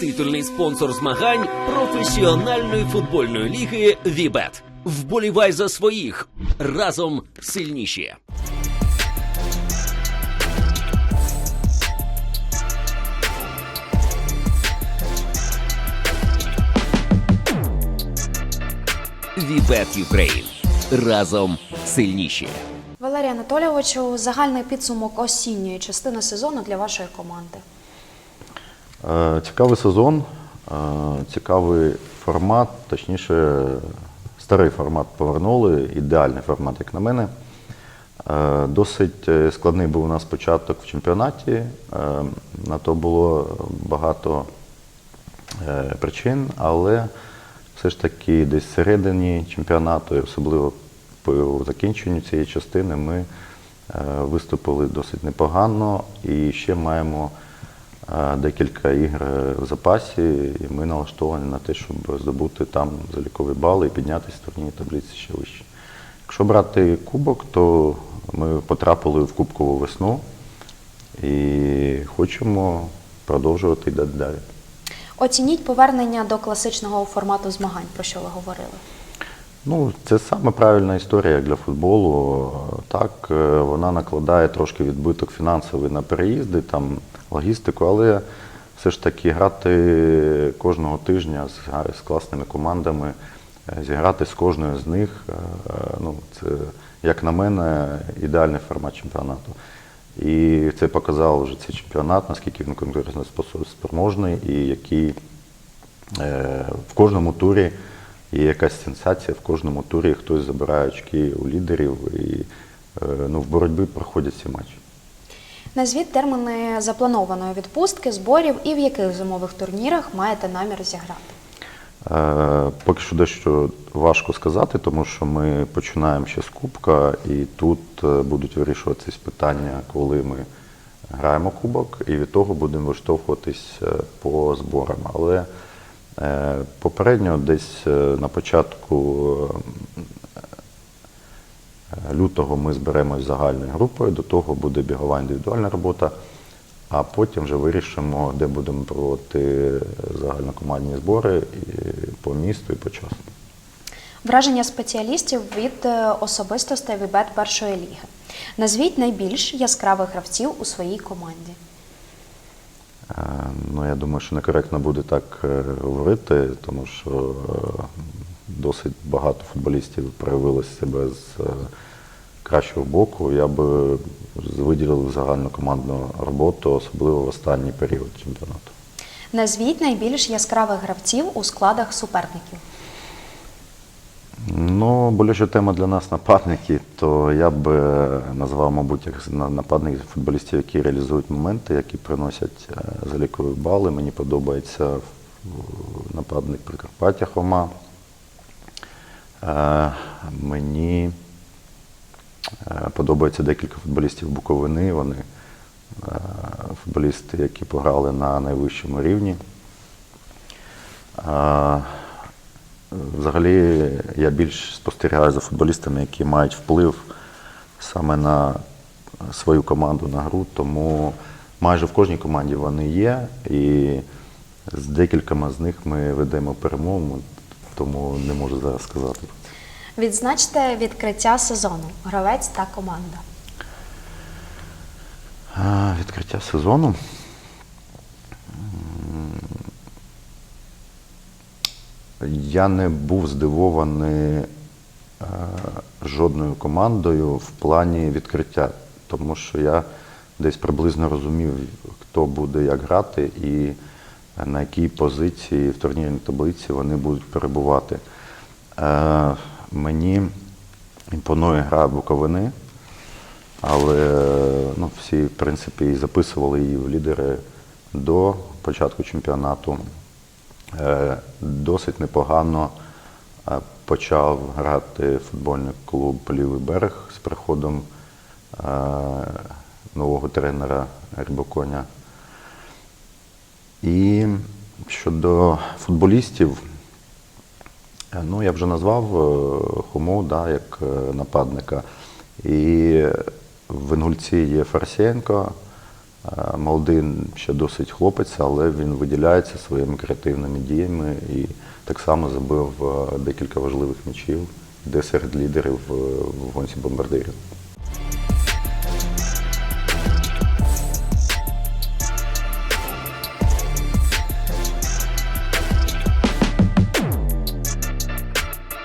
Титульний спонсор змагань професіональної футбольної ліги Вібет. Вболівай за своїх разом сильніші. Вібет Юкрейн. Разом сильніші. Валерій Анатолійовичу, загальний підсумок осінньої частини сезону для вашої команди. Е, Цікавий сезон, е, цікавий формат, точніше, старий формат повернули, ідеальний формат, як на мене. Е, Досить складний був у нас початок в чемпіонаті. На то було багато причин, але все ж таки десь всередині чемпіонату, і особливо по закінченню цієї частини, ми виступили досить непогано і ще маємо декілька ігр в запасі, і ми налаштовані на те, щоб здобути там залікові бали і піднятися в турнірній таблиці ще вище. Якщо брати кубок, то ми потрапили в кубкову весну і хочемо продовжувати йти далі. Оцініть повернення до класичного формату змагань, про що ви говорили. Ну, це саме правильна історія для футболу. Так, е, вона накладає трошки відбиток фінансовий на переїзди, там, логістику, але все ж таки грати кожного тижня з, з класними командами, е, зіграти з кожною з них, е, ну, це, як на мене, ідеальний формат чемпіонату. І це показав вже цей чемпіонат, наскільки він конкурентоспроможний і який В кожному турі є якась сенсація, в кожному турі хтось забирає очки у лідерів і е, ну, в боротьбі проходять ці матчі. Назвіть терміни запланованої відпустки, зборів і в яких зимових турнірах маєте намір зіграти. Е, Поки що дещо важко сказати, тому що ми починаємо ще з Кубка, і тут е, будуть вирішуватись питання, коли ми граємо Кубок, і від того будемо виштовхуватись по зборам. Але попередньо десь е, на початку е, лютого ми зберемось загальною групою, до того буде бігова індивідуальна робота, а потім вже вирішимо, де будемо проводити загальнокомандні збори по місту і по часу. Враження спеціалістів від е, особистостей Вібет першої ліги. Назвіть найбільш яскравих гравців у своїй команді. Е, Ну, я думаю, що некоректно буде так е, говорити, тому що е, досить багато футболістів проявили себе з кращого боку. Я би виділив загальну командну роботу, особливо в останній період чемпіонату. Назвіть найбільш яскравих гравців у складах суперників. Ну, болюча тема для нас нападники, то я б е, назвав, мабуть, як на- нападників футболістів, які реалізують моменти, які приносять е, залікові бали. Мені подобається е, нападник Прикарпаття Хома. Мені подобається декілька футболістів Буковини. Вони футболісти, які пограли на найвищому рівні. Взагалі, я більш спостерігаю за футболістами, які мають вплив саме на свою команду на гру, тому майже в кожній команді вони є, і з декількома з них ми ведемо перемову, тому не можу зараз сказати. Відзначте відкриття сезону, гравець та команда. А, Відкриття сезону. Я не був здивований е, жодною командою в плані відкриття, тому що я десь приблизно розумів, хто буде як грати і на якій позиції в турнірній таблиці вони будуть перебувати. Е, Мені імпонує гра Буковини. Але ну, всі, в принципі, записували її в лідери до початку чемпіонату. Е, Досить непогано е, почав грати футбольний клуб Лівий берег з приходом е, нового тренера Рибоконя. І щодо футболістів, Ну, я вже назвав Хому да, як нападника. І в Інгульці є Фарсієнко, Молодий ще досить хлопець, але він виділяється своїми креативними діями і так само забив е, декілька важливих м'ячів, де серед лідерів е, в гонці бомбардирів.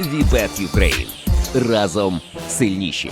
Вібет Юкрейн. Разом сильніші.